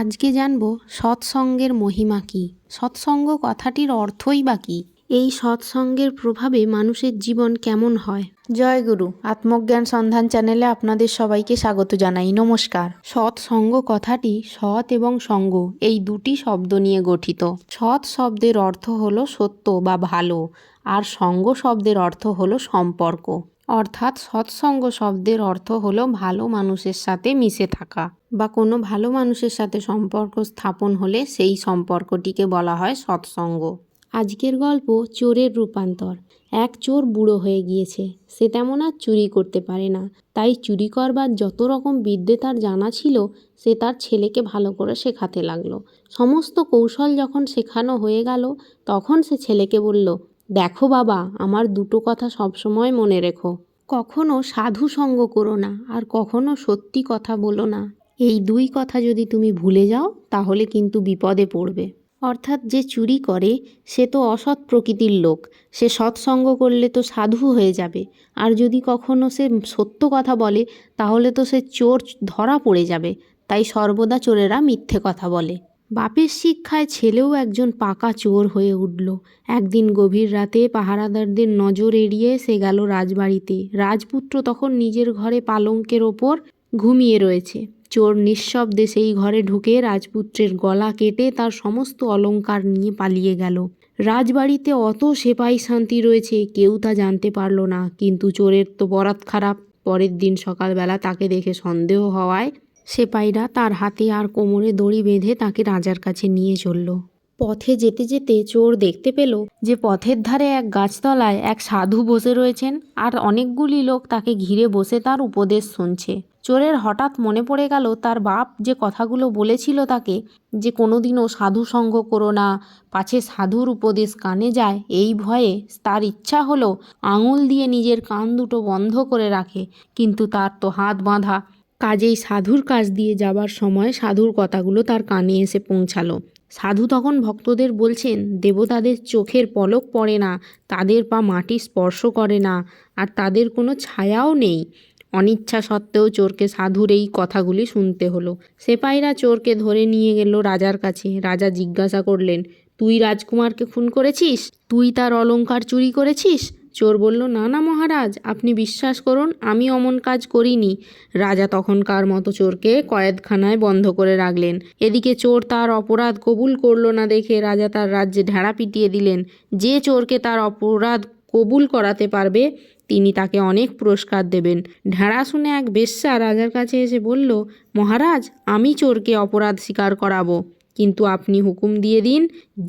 আজকে জানব সৎসঙ্গের মহিমা কী? সৎসঙ্গ কথাটির অর্থই বা কী? এই সৎসঙ্গের প্রভাবে মানুষের জীবন কেমন হয়? জয় গুরু আত্মজ্ঞান সন্ধান চ্যানেলে আপনাদের সবাইকে স্বাগত জানাই নমস্কার। সৎসঙ্গ কথাটি সৎ এবং সঙ্গ এই দুটি শব্দ নিয়ে গঠিত। সৎ শব্দের অর্থ হলো সত্য বা ভালো আর সঙ্গ শব্দের অর্থ হলো সম্পর্ক। অর্থাৎ সৎসঙ্গ শব্দের অর্থ হলো ভালো মানুষের সাথে মিশে থাকা। বা কোনো ভালো মানুষের সাথে সম্পর্ক স্থাপন হলে সেই সম্পর্কটিকে বলা হয় সৎসঙ্গ। আজকের গল্প চোরের রূপান্তর। এক চোর বুড়ো হয়ে গিয়েছে। সে তেমন আর চুরি করতে পারে না। তাই চুরি করবার যত রকম বিদ্যে তার জানা ছিল, সে তার ছেলেকে ভালো করে শেখাতে লাগল। সমস্ত কৌশল যখন শেখানো হয়ে গেল, তখন সে ছেলেকে বলল, দেখো বাবা, আমার দুটো কথা সবসময় মনে রেখো। কখনো সাধু সঙ্গ করো না, আর কখনো সত্যি কথা বলো না। এই দুই কথা যদি তুমি ভুলে যাও, তাহলে কিন্তু বিপদে পড়বে। অর্থাৎ যে চুরি করে, সে তো অসৎ প্রকৃতির লোক। সে সৎসঙ্গ করলে তো সাধু হয়ে যাবে। আর যদি কখনো সে সত্য কথা বলে, তাহলে তো সে চোর ধরা পড়ে যাবে। তাই সর্বদা চোরেরা মিথ্যে কথা বলে। বাপের শিক্ষায় ছেলেও একজন পাকা চোর হয়ে উঠল। একদিন গভীর রাতে পাহারাদারদের নজর এড়িয়ে সে গেল রাজবাড়িতে। রাজপুত্র তখন নিজের ঘরে পালঙ্কের ওপর ঘুমিয়ে রয়েছে। চোর নিঃশব্দে সেই ঘরে ঢুকে রাজপুত্রের গলা কেটে তার সমস্ত অলঙ্কার নিয়ে পালিয়ে গেল। রাজবাড়িতে অত সেপাই শান্তি রয়েছে, কেউ তা জানতে পারল না। কিন্তু চোরের তো বরাত খারাপ। পরের দিন সকালবেলা তাকে দেখে সন্দেহ হওয়ায় সেপাইরা তার হাতে আর কোমরে দড়ি বেঁধে তাকে রাজার কাছে নিয়ে চলল। পথে যেতে যেতে চোর দেখতে পেল যে পথের ধারে এক গাছতলায় এক সাধু বসে রয়েছেন আর অনেকগুলি লোক তাকে ঘিরে বসে তার উপদেশ শুনছে। চোরের হঠাৎ মনে পড়ে গেল তার বাপ যে কথাগুলো বলেছিল তাকে, যে কোনোদিনও সাধু সঙ্গ করো না, পাছে সাধুর উপদেশ কানে যায়, এই ভয়ে তার ইচ্ছা হলো আঙুল দিয়ে নিজের কান দুটো বন্ধ করে রাখে, কিন্তু তার তো হাত বাঁধা। কাজেই সাধুর কাজ দিয়ে যাবার সময় সাধুর কথাগুলো তার কানে এসে পৌঁছালো। সাধু তখন ভক্তদের বলছেন, দেবতাদের চোখের পলক পড়ে না, তাদের পা মাটি স্পর্শ করে না, আর তাদের কোনো ছায়াও নেই। অনিচ্ছা সত্ত্বেও চোরকে সাধুর এই কথাগুলি শুনতে হলো। সেপাইরা চোরকে ধরে নিয়ে গেল রাজার কাছে। রাজা জিজ্ঞাসা করলেন, তুই রাজকুমারকে খুন করেছিস? তুই তার অলংকার চুরি করেছিস? চোর বলল, না না মহারাজ, আপনি বিশ্বাস করুন, আমি অমন কাজ করিনি। রাজা তখনকার মতো চোরকে কয়েদখানায় বন্ধ করে রাখলেন। এদিকে চোর তার অপরাধ কবুল করল না দেখে রাজা তার রাজ্যে ঢেড়া পিটিয়ে দিলেন। যে চোরকে তার অপরাধ কবুল করাতে পারবে, তিনি তাকে অনেক পুরস্কার দেবেন। ঢেড়া শুনে এক বেশ্যা রাজার কাছে এসে বলল, মহারাজ, আমি চোরকে অপরাধ স্বীকার করাবো। কিন্তু আপনি হুকুম দিয়ে দিন,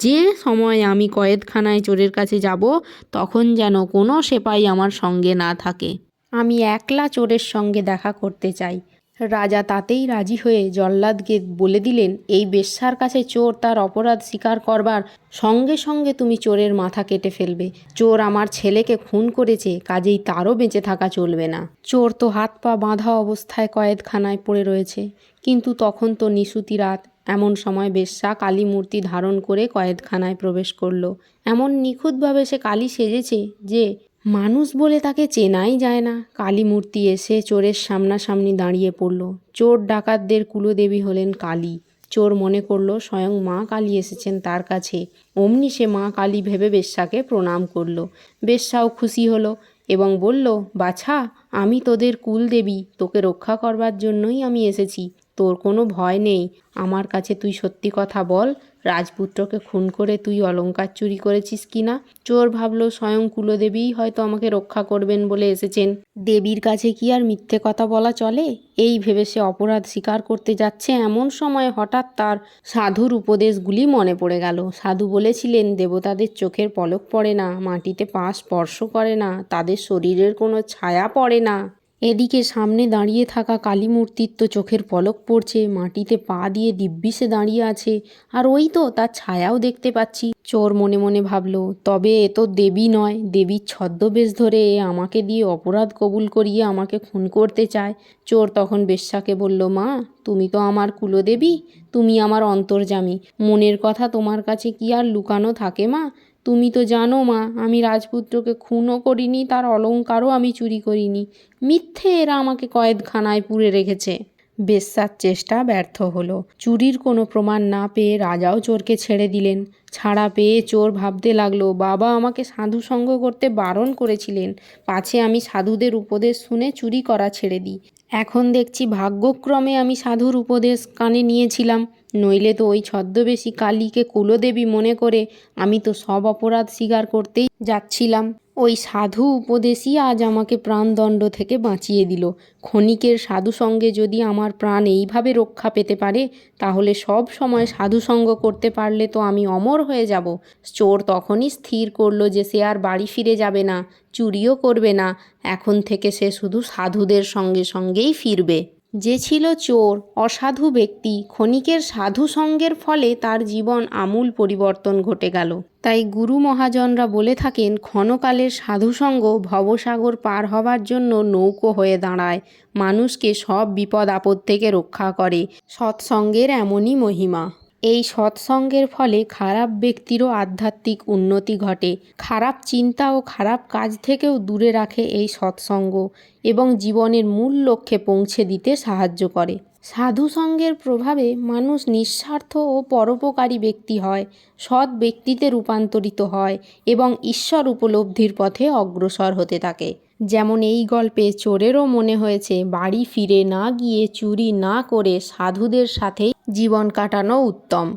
যে সময় আমি কয়েদখানায় চোরের কাছে যাব, তখন যেন কোনো সেপাই আমার সঙ্গে না থাকে। আমি একলা চোরের সঙ্গে দেখা করতে চাই। রাজা তাতেই রাজি হয়ে জল্লাদকে বলে দিলেন, এই বেশ্যার কাছে চোর তার অপরাধ স্বীকার করবার সঙ্গে সঙ্গে তুমি চোরের মাথা কেটে ফেলবে। চোর আমার ছেলেকে খুন করেছে, কাজেই তারও বেঁচে থাকা চলবে না। চোর তো হাত পা বাঁধা অবস্থায় কয়েদখানায় পড়ে রয়েছে, কিন্তু তখন তো নিশুতি রাত। এমন সময় বেশ্যা কালী মূর্তি ধারণ করে কয়েদখানায় প্রবেশ করল। এমন নিখুঁতভাবে সে কালী সেজেছে যে মানুষ বলে তাকে চেনাই যায় না। কালী মূর্তি এসে চোরের সামনাসামনি দাঁড়িয়ে পড়ল। চোর ডাকাতদের কুলদেবী হলেন কালী। চোর মনে করল স্বয়ং মা কালী এসেছেন তার কাছে। অমনি সে মা কালী ভেবে বেশ্যাকে প্রণাম করল। বেশ্যাও খুশি হলো এবং বলল, বাছা, আমি তোদের কুলদেবী, তোকে রক্ষা করবার জন্যই আমি এসেছি। তোর কোনো ভয় নেই। আমার কাছে তুই সত্যি কথা বল, রাজপুত্রকে খুন করে তুই অলংকার চুরি করেছিস কি না? চোর ভাবলো স্বয়ং কুলদেবীই হয়তো আমাকে রক্ষা করবেন বলে এসেছেন। দেবীর কাছে কি আর মিথ্যে কথা বলা চলে? এই ভেবে সে অপরাধ স্বীকার করতে যাচ্ছে এমন সময় হঠাৎ তার সাধুর উপদেশগুলি মনে পড়ে গেল। সাধু বলেছিলেন, দেবতাদের চোখের পলক পড়ে না, মাটিতে পা স্পর্শ করে না, তাদের শরীরের কোনো ছায়া পড়ে না। এদিকে সামনে দাঁড়িয়ে থাকা কালী মূর্তির তো চোখের পলক পড়ছে, মাটিতে পা দিয়ে দিব্যিসে দাঁড়িয়ে আছে। আর ওই তো তার ছায়াও দেখতে পাচ্ছি। চোর মনে মনে ভাবলো, তবে এ তো দেবী নয়, দেবীর ছদ্মবেশ ধরে এ আমাকে দিয়ে অপরাধ কবুল করিয়ে আমাকে খুন করতে চায়। চোর তখন বেশ্যাকে বলল, মা, তুমি তো আমার কুলদেবী, তুমি আমার অন্তর্জামী মনের কথা তোমার কাছে কি আর লুকানো থাকে, মা? তুমি তো জানো মা, আমি রাজপুত্রকে খুনও করিনি, তার অলংকারও আমি চুরি করিনি। মিথ্যে এরা আমাকে কয়েদখানায় পুরে রেখেছে। বেশ্যার চেষ্টা ব্যর্থ হলো। চুরির কোনো প্রমাণ না পেয়ে রাজাও চোরকে ছেড়ে দিলেন। ছাড়া পেয়ে চোর ভাবতে লাগল, বাবা, আমাকে সাধু সঙ্গ করতে বারণ করেছিলেন। পাছে আমি সাধুদের উপদেশ শুনে চুরি করা ছেড়ে দিই। এখন দেখছি ভাগ্যক্রমে আমি সাধুর উপদেশ কানে নিয়েছিলাম। নইলে তো ওই ছদ্মবেশী কালীকে কুলদেবী মনে করে আমি তো সব অপরাধ স্বীকার করতেই যাচ্ছিলাম। ওই সাধু উপদেশই আজ আমাকে প্রাণদণ্ড থেকে বাঁচিয়ে দিল। ক্ষণিকের সাধু সঙ্গে যদি আমার প্রাণ এইভাবে রক্ষা পেতে পারে, তাহলে সব সময় সাধু সঙ্গ করতে পারলে তো আমি অমর হয়ে যাব। চোর তখনই স্থির করল যে সে আর বাড়ি ফিরে যাবে না, চুরিও করবে না। এখন থেকে সে শুধু সাধুদের সঙ্গে সঙ্গেই ফিরবে। যে ছিল চোর, অসাধু ব্যক্তি, ক্ষণিকের সাধু সঙ্গের ফলে তার জীবন আমূল পরিবর্তন ঘটে গেল। তাই গুরু মহাজনরা বলে থাকেন, ক্ষণকালের সাধুসঙ্গ ভবসাগর পার হবার জন্য নৌকো হয়ে দাঁড়ায়। মানুষকে সব বিপদ আপদ থেকে রক্ষা করে। সৎসঙ্গের এমনই মহিমা। এই সৎসঙ্গের ফলে খারাপ ব্যক্তিরও আধ্যাত্মিক উন্নতি ঘটে। খারাপ চিন্তা ও খারাপ কাজ থেকেও দূরে রাখে এই সৎসঙ্গ এবং জীবনের মূল লক্ষ্যে পৌঁছে দিতে সাহায্য করে। সাধুসঙ্গের প্রভাবে মানুষ নিঃস্বার্থ ও পরোপকারী ব্যক্তি হয়, সৎ ব্যক্তিতে রূপান্তরিত হয় এবং ঈশ্বর উপলব্ধির পথে অগ্রসর হতে থাকে। যেমন এই গল্পে চোরেরও মনে হয়েছে, বাড়ি ফিরে না গিয়ে চুরি না করে সাধুদের সাথেই জীবন কাটানো উত্তম।